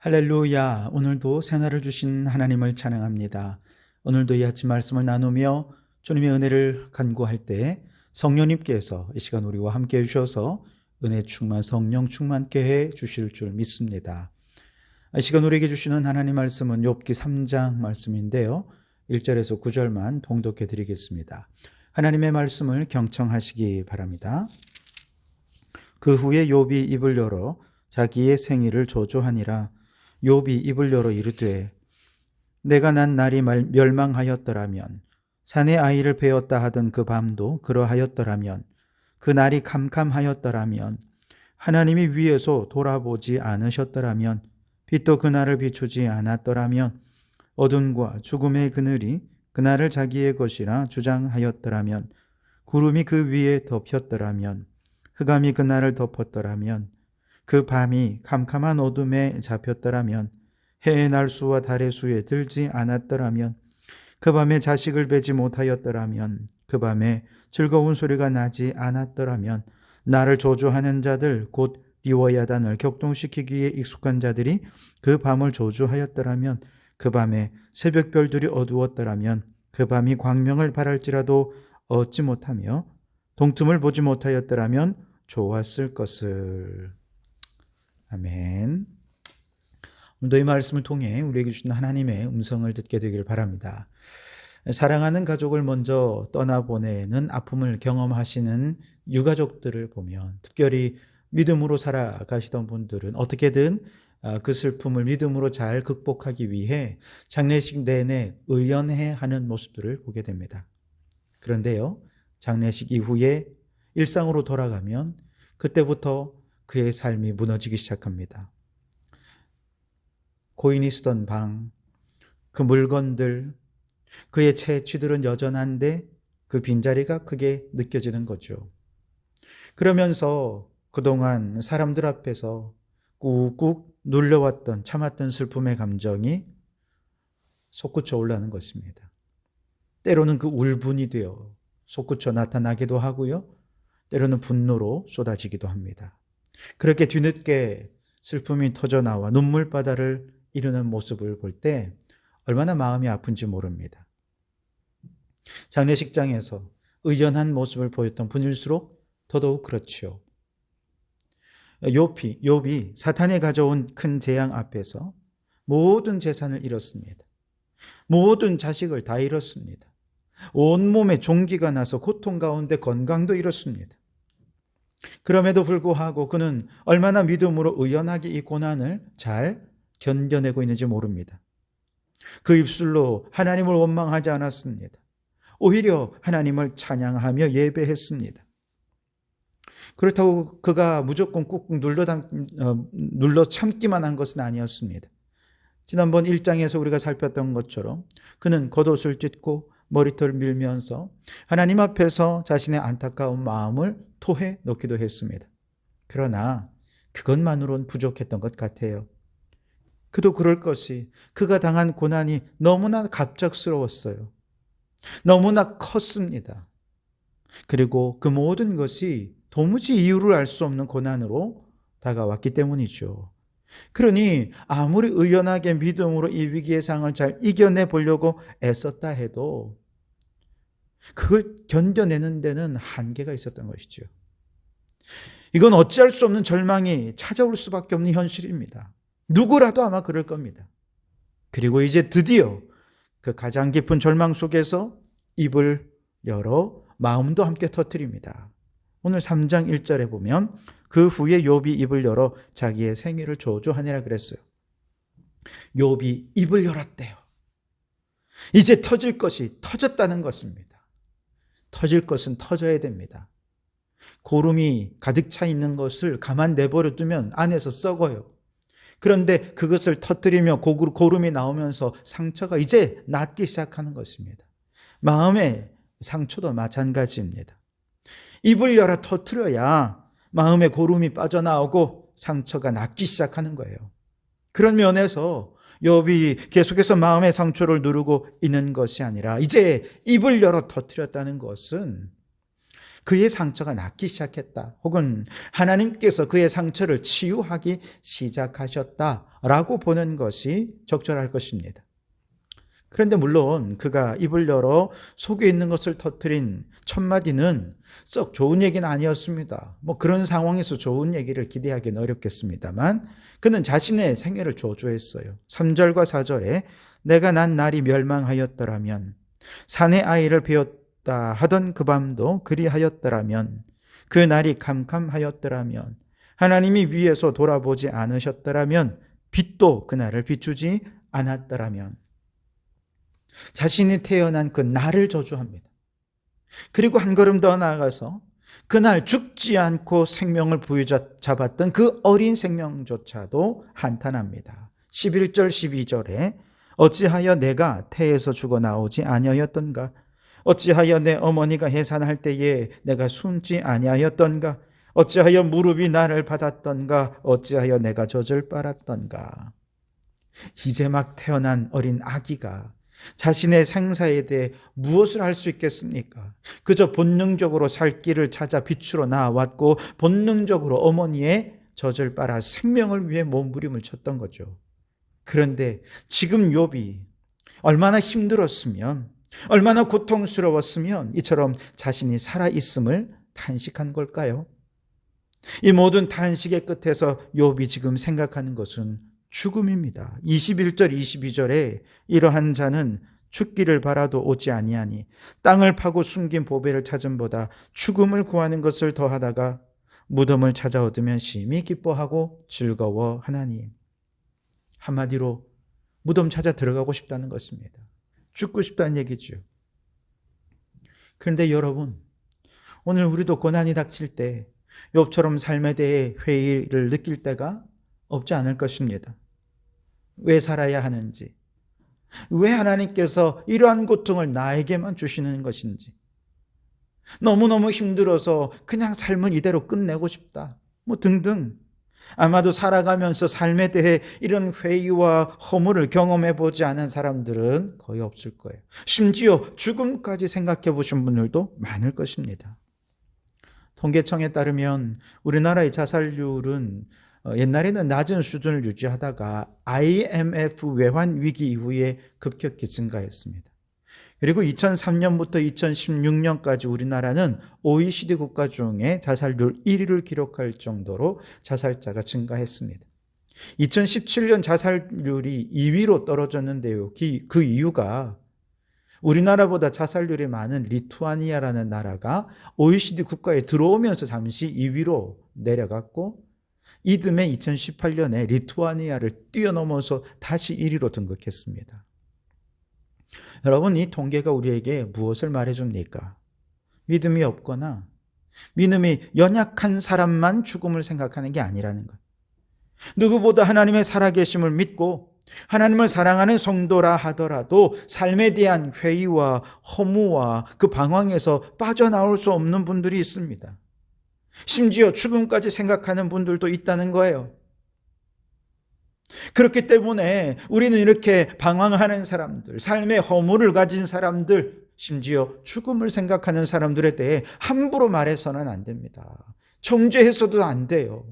할렐루야. 오늘도 새날을 주신 하나님을 찬양합니다. 오늘도 이 아침 말씀을 나누며 주님의 은혜를 간구할 때 성령님께서 이 시간 우리와 함께 해 주셔서 은혜 충만 성령 충만케 해 주실 줄 믿습니다. 이 시간 우리에게 주시는 하나님 말씀은 욥기 3장 말씀인데요. 1절에서 9절만 봉독해 드리겠습니다. 하나님의 말씀을 경청하시기 바랍니다. 그 후에 욥이 입을 열어 자기의 생일을 조조하니라 욥이 입을 열어 이르되 내가 난 날이 멸망하였더라면 산에 아이를 베었다 하던 그 밤도 그러하였더라면 그 날이 캄캄하였더라면 하나님이 위에서 돌아보지 않으셨더라면 빛도 그날을 비추지 않았더라면 어둠과 죽음의 그늘이 그날을 자기의 것이라 주장하였더라면 구름이 그 위에 덮였더라면 흑암이 그날을 덮었더라면 그 밤이 캄캄한 어둠에 잡혔더라면 해의 날수와 달의 수에 들지 않았더라면 그 밤에 자식을 베지 못하였더라면 그 밤에 즐거운 소리가 나지 않았더라면 나를 조주하는 자들 곧 리워야단을 격동시키기에 익숙한 자들이 그 밤을 조주하였더라면 그 밤에 새벽별들이 어두웠더라면 그 밤이 광명을 바랄지라도 얻지 못하며 동틈을 보지 못하였더라면 좋았을 것을. 아멘. 오늘도 이 말씀을 통해 우리에게 주신 하나님의 음성을 듣게 되기를 바랍니다. 사랑하는 가족을 먼저 떠나보내는 아픔을 경험하시는 유가족들을 보면 특별히 믿음으로 살아가시던 분들은 어떻게든 그 슬픔을 믿음으로 잘 극복하기 위해 장례식 내내 의연해 하는 모습들을 보게 됩니다. 그런데요, 장례식 이후에 일상으로 돌아가면 그때부터 그의 삶이 무너지기 시작합니다. 고인이 쓰던 방, 그 물건들, 그의 채취들은 여전한데 그 빈자리가 크게 느껴지는 거죠. 그러면서 그동안 사람들 앞에서 꾹꾹 눌려왔던 참았던 슬픔의 감정이 솟구쳐 올라는 것입니다. 때로는 그 울분이 되어 솟구쳐 나타나기도 하고요. 때로는 분노로 쏟아지기도 합니다. 그렇게 뒤늦게 슬픔이 터져 나와 눈물바다를 이루는 모습을 볼 때 얼마나 마음이 아픈지 모릅니다. 장례식장에서 의연한 모습을 보였던 분일수록 더더욱 그렇지요. 욥이, 욥이 사탄이 가져온 큰 재앙 앞에서 모든 재산을 잃었습니다. 모든 자식을 다 잃었습니다. 온몸에 종기가 나서 고통 가운데 건강도 잃었습니다. 그럼에도 불구하고 그는 얼마나 믿음으로 의연하게 이 고난을 잘 견뎌내고 있는지 모릅니다. 그 입술로 하나님을 원망하지 않았습니다. 오히려 하나님을 찬양하며 예배했습니다. 그렇다고 그가 무조건 꾹꾹 눌러, 어, 눌러 참기만 한 것은 아니었습니다. 지난번 1장에서 우리가 살폈던 것처럼 그는 겉옷을 찢고 머리털을 밀면서 하나님 앞에서 자신의 안타까운 마음을 토해 놓기도 했습니다. 그러나 그것만으론 부족했던 것 같아요. 그도 그럴 것이 그가 당한 고난이 너무나 갑작스러웠어요. 너무나 컸습니다. 그리고 그 모든 것이 도무지 이유를 알 수 없는 고난으로 다가왔기 때문이죠. 그러니 아무리 의연하게 믿음으로 이 위기의 상을 잘 이겨내 보려고 애썼다 해도 그걸 견뎌내는 데는 한계가 있었던 것이죠. 이건 어찌할 수 없는 절망이 찾아올 수밖에 없는 현실입니다. 누구라도 아마 그럴 겁니다. 그리고 이제 드디어 그 가장 깊은 절망 속에서 입을 열어 마음도 함께 터뜨립니다. 오늘 3장 1절에 보면 그 후에 욥이 입을 열어 자기의 생일을 조조하니라 그랬어요. 욥이 입을 열었대요. 이제 터질 것이 터졌다는 것입니다. 터질 것은 터져야 됩니다. 고름이 가득 차 있는 것을 가만 내버려 두면 안에서 썩어요. 그런데 그것을 터뜨리며 고름이 나오면서 상처가 이제 낫기 시작하는 것입니다. 마음의 상처도 마찬가지입니다. 입을 열어 터뜨려야 마음의 고름이 빠져나오고 상처가 낫기 시작하는 거예요. 그런 면에서 욥이 계속해서 마음의 상처를 누르고 있는 것이 아니라 이제 입을 열어 터뜨렸다는 것은 그의 상처가 낫기 시작했다. 혹은 하나님께서 그의 상처를 치유하기 시작하셨다라고 보는 것이 적절할 것입니다. 그런데 물론 그가 입을 열어 속에 있는 것을 터뜨린 첫 마디는 썩 좋은 얘기는 아니었습니다. 뭐 그런 상황에서 좋은 얘기를 기대하기는 어렵겠습니다만 그는 자신의 생애를 조조했어요. 3절과 4절에 내가 난 날이 멸망하였더라면 산의 아이를 배웠다 하던 그 밤도 그리하였더라면 그 날이 캄캄하였더라면 하나님이 위에서 돌아보지 않으셨더라면 빛도 그날을 비추지 않았더라면 자신이 태어난 그 날을 저주합니다. 그리고 한 걸음 더 나아가서 그날 죽지 않고 생명을 부여잡았던 그 어린 생명조차도 한탄합니다. 11절 12절에 어찌하여 내가 태에서 죽어 나오지 아니하였던가 어찌하여 내 어머니가 해산할 때에 내가 숨지 아니하였던가 어찌하여 무릎이 나를 받았던가 어찌하여 내가 젖을 빨았던가 이제 막 태어난 어린 아기가 자신의 생사에 대해 무엇을 할 수 있겠습니까? 그저 본능적으로 살 길을 찾아 빛으로 나왔고 본능적으로 어머니의 젖을 빨아 생명을 위해 몸부림을 쳤던 거죠. 그런데 지금 욥이 얼마나 힘들었으면 얼마나 고통스러웠으면 이처럼 자신이 살아 있음을 탄식한 걸까요? 이 모든 탄식의 끝에서 욥이 지금 생각하는 것은 죽음입니다. 21절 22절에 이러한 자는 죽기를 바라도 오지 아니하니 땅을 파고 숨긴 보배를 찾음보다 죽음을 구하는 것을 더하다가 무덤을 찾아 얻으면 심히 기뻐하고 즐거워하나니 한마디로 무덤 찾아 들어가고 싶다는 것입니다. 죽고 싶다는 얘기죠. 그런데 여러분 오늘 우리도 고난이 닥칠 때 욥처럼 삶에 대해 회의를 느낄 때가 없지 않을 것입니다. 왜 살아야 하는지, 왜 하나님께서 이러한 고통을 나에게만 주시는 것인지, 너무너무 힘들어서 그냥 삶을 이대로 끝내고 싶다. 뭐 등등. 아마도 살아가면서 삶에 대해 이런 회의와 허물을 경험해 보지 않은 사람들은 거의 없을 거예요. 심지어 죽음까지 생각해 보신 분들도 많을 것입니다. 통계청에 따르면 우리나라의 자살률은 어, 옛날에는 낮은 수준을 유지하다가 IMF 외환 위기 이후에 급격히 증가했습니다. 그리고 2003년부터 2016년까지 우리나라는 OECD 국가 중에 자살률 1위를 기록할 정도로 자살자가 증가했습니다. 2017년 자살률이 2위로 떨어졌는데요. 그 이유가 우리나라보다 자살률이 많은 리투아니아라는 나라가 OECD 국가에 들어오면서 잠시 2위로 내려갔고 이듬해 2018년에 리투아니아를 뛰어넘어서 다시 1위로 등극했습니다. 여러분, 이 통계가 우리에게 무엇을 말해줍니까? 믿음이 없거나 믿음이 연약한 사람만 죽음을 생각하는 게 아니라는 것. 누구보다 하나님의 살아계심을 믿고 하나님을 사랑하는 성도라 하더라도 삶에 대한 회의와 허무와 그 방황에서 빠져나올 수 없는 분들이 있습니다. 심지어 죽음까지 생각하는 분들도 있다는 거예요. 그렇기 때문에 우리는 이렇게 방황하는 사람들, 삶의 허물을 가진 사람들, 심지어 죽음을 생각하는 사람들에 대해 함부로 말해서는 안 됩니다. 정죄해서도 안 돼요.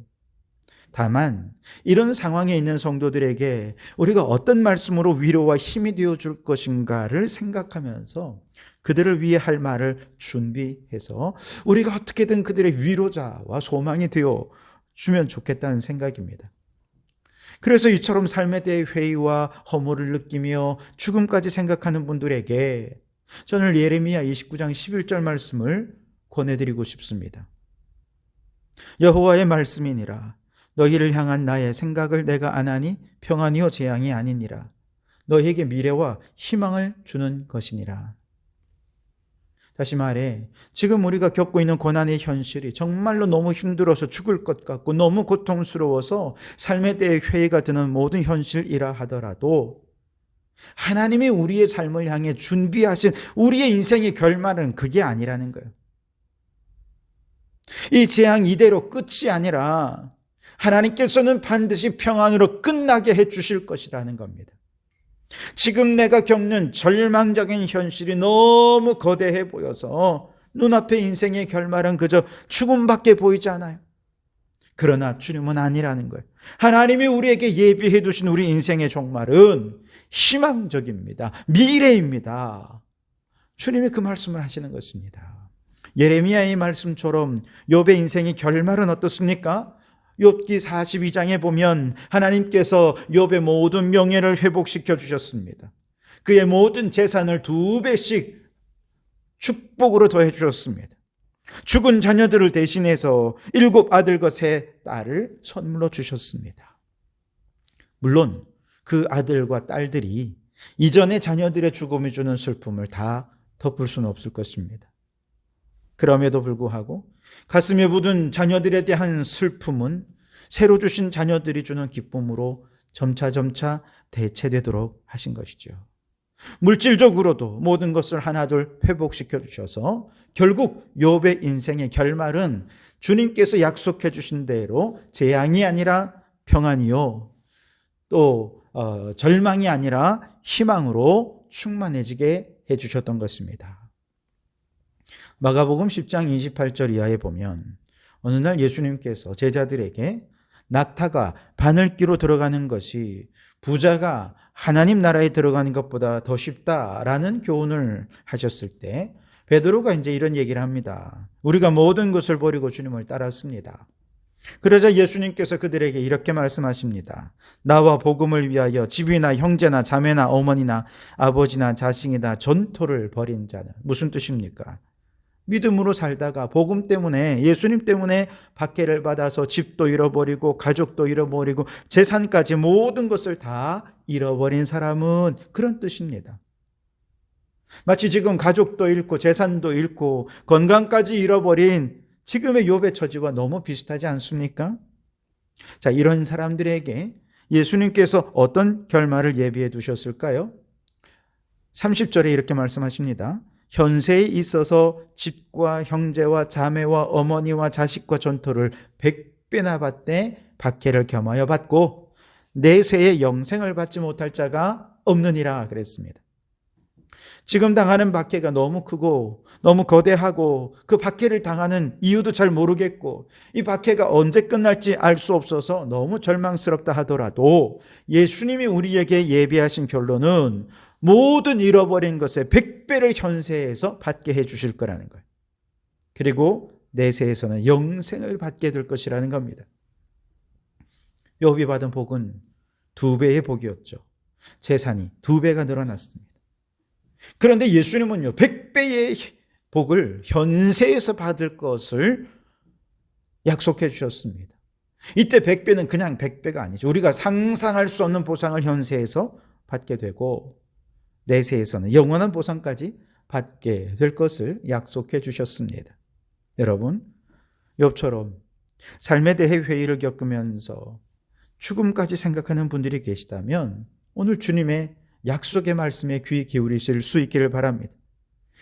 다만 이런 상황에 있는 성도들에게 우리가 어떤 말씀으로 위로와 힘이 되어 줄 것인가를 생각하면서 그들을 위해 할 말을 준비해서 우리가 어떻게든 그들의 위로자와 소망이 되어 주면 좋겠다는 생각입니다. 그래서 이처럼 삶에 대해 회의와 허물을 느끼며 죽음까지 생각하는 분들에게 저는 예레미야 29장 11절 말씀을 권해드리고 싶습니다. 여호와의 말씀이니라 너희를 향한 나의 생각을 내가 안하니 평안이요 재앙이 아니니라. 너희에게 미래와 희망을 주는 것이니라. 다시 말해, 지금 우리가 겪고 있는 고난의 현실이 정말로 너무 힘들어서 죽을 것 같고 너무 고통스러워서 삶에 대해 회의가 드는 모든 현실이라 하더라도 하나님이 우리의 삶을 향해 준비하신 우리의 인생의 결말은 그게 아니라는 거예요. 이 재앙 이대로 끝이 아니라 하나님께서는 반드시 평안으로 끝나게 해 주실 것이라는 겁니다. 지금 내가 겪는 절망적인 현실이 너무 거대해 보여서 눈앞의 인생의 결말은 그저 죽음밖에 보이지 않아요. 그러나 주님은 아니라는 거예요. 하나님이 우리에게 예비해 두신 우리 인생의 종말은 희망적입니다. 미래입니다. 주님이 그 말씀을 하시는 것입니다. 예레미야의 말씀처럼 욥의 인생의 결말은 어떻습니까? 욥기 42장에 보면 하나님께서 욥의 모든 명예를 회복시켜 주셨습니다. 그의 모든 재산을 두 배씩 축복으로 더해 주셨습니다. 죽은 자녀들을 대신해서 일곱 아들과 세 딸을 선물로 주셨습니다. 물론 그 아들과 딸들이 이전의 자녀들의 죽음이 주는 슬픔을 다 덮을 수는 없을 것입니다. 그럼에도 불구하고 가슴에 묻은 자녀들에 대한 슬픔은 새로 주신 자녀들이 주는 기쁨으로 점차점차 대체되도록 하신 것이죠. 물질적으로도 모든 것을 하나둘 회복시켜 주셔서 결국 욥의 인생의 결말은 주님께서 약속해 주신 대로 재앙이 아니라 평안이요 또 어, 절망이 아니라 희망으로 충만해지게 해 주셨던 것입니다. 마가복음 10장 28절 이하에 보면 어느 날 예수님께서 제자들에게 낙타가 바늘기로 들어가는 것이 부자가 하나님 나라에 들어가는 것보다 더 쉽다라는 교훈을 하셨을 때 베드로가 이제 이런 얘기를 합니다. 우리가 모든 것을 버리고 주님을 따랐습니다. 그러자 예수님께서 그들에게 이렇게 말씀하십니다. 나와 복음을 위하여 집이나 형제나 자매나 어머니나 아버지나 자식이나 전토를 벌인 자는 무슨 뜻입니까? 믿음으로 살다가 복음 때문에 예수님 때문에 박해를 받아서 집도 잃어버리고 가족도 잃어버리고 재산까지 모든 것을 다 잃어버린 사람은 그런 뜻입니다. 마치 지금 가족도 잃고 재산도 잃고 건강까지 잃어버린 지금의 욥의 처지와 너무 비슷하지 않습니까? 자, 이런 사람들에게 예수님께서 어떤 결말을 예비해 두셨을까요? 30절에 이렇게 말씀하십니다. 현세에 있어서 집과 형제와 자매와 어머니와 자식과 전토를 백배나 받되 박해를 겸하여 받고 내세에 영생을 받지 못할 자가 없느니라 그랬습니다. 지금 당하는 박해가 너무 크고 너무 거대하고 그 박해를 당하는 이유도 잘 모르겠고 이 박해가 언제 끝날지 알 수 없어서 너무 절망스럽다 하더라도 예수님이 우리에게 예비하신 결론은 모든 잃어버린 것의 백배를 현세에서 받게 해 주실 거라는 거예요. 그리고 내세에서는 영생을 받게 될 것이라는 겁니다. 욥이 받은 복은 두 배의 복이었죠. 재산이 두 배가 늘어났습니다. 그런데 예수님은요, 백배의 복을 현세에서 받을 것을 약속해 주셨습니다. 이때 백배는 그냥 백배가 아니죠. 우리가 상상할 수 없는 보상을 현세에서 받게 되고, 내세에서는 영원한 보상까지 받게 될 것을 약속해 주셨습니다. 여러분, 욥처럼 삶에 대해 회의를 겪으면서 죽음까지 생각하는 분들이 계시다면 오늘 주님의 약속의 말씀에 귀 기울이실 수 있기를 바랍니다.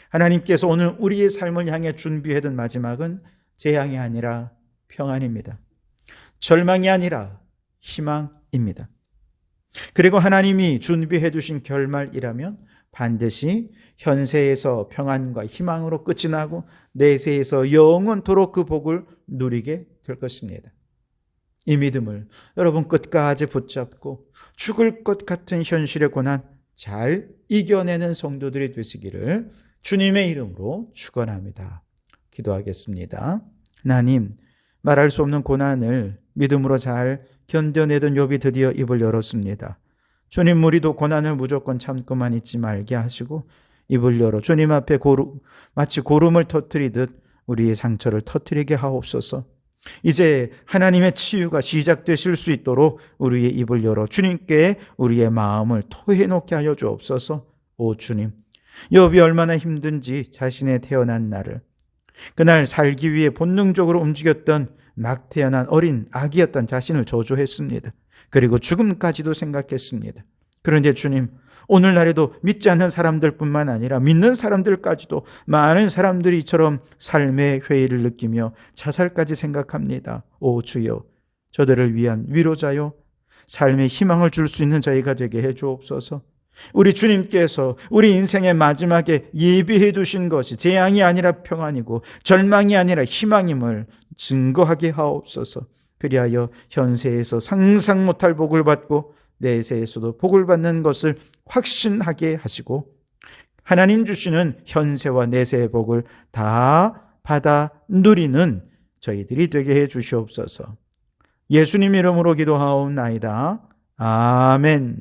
하나님께서 오늘 우리의 삶을 향해 준비해둔 마지막은 재앙이 아니라 평안입니다. 절망이 아니라 희망입니다. 그리고 하나님이 준비해 두신 결말이라면 반드시 현세에서 평안과 희망으로 끝이 나고 내세에서 영원토록 그 복을 누리게 될 것입니다. 이 믿음을 여러분 끝까지 붙잡고 죽을 것 같은 현실의 고난 잘 이겨내는 성도들이 되시기를 주님의 이름으로 축원합니다. 기도하겠습니다. 하나님, 말할 수 없는 고난을 믿음으로 잘 견뎌내던 욥이 드디어 입을 열었습니다. 주님 우리도 고난을 무조건 참고만 있지 말게 하시고 입을 열어 주님 앞에 고루, 마치 고름을 터뜨리듯 우리의 상처를 터뜨리게 하옵소서. 이제 하나님의 치유가 시작되실 수 있도록 우리의 입을 열어 주님께 우리의 마음을 토해 놓게 하여 주옵소서. 오 주님, 욥이 얼마나 힘든지 자신의 태어난 날을 그날 살기 위해 본능적으로 움직였던 막 태어난 어린 아기였던 자신을 저주했습니다. 그리고 죽음까지도 생각했습니다. 그런데 주님, 오늘날에도 믿지 않는 사람들 뿐만 아니라 믿는 사람들까지도 많은 사람들이 이처럼 삶의 회의를 느끼며 자살까지 생각합니다. 오 주여, 저들을 위한 위로자요, 삶의 희망을 줄 수 있는 저희가 되게 해 주옵소서. 우리 주님께서 우리 인생의 마지막에 예비해 두신 것이 재앙이 아니라 평안이고 절망이 아니라 희망임을 증거하게 하옵소서. 그리하여 현세에서 상상 못할 복을 받고 내세에서도 복을 받는 것을 확신하게 하시고 하나님 주시는 현세와 내세의 복을 다 받아 누리는 저희들이 되게 해 주시옵소서. 예수님 이름으로 기도하옵나이다. 아멘.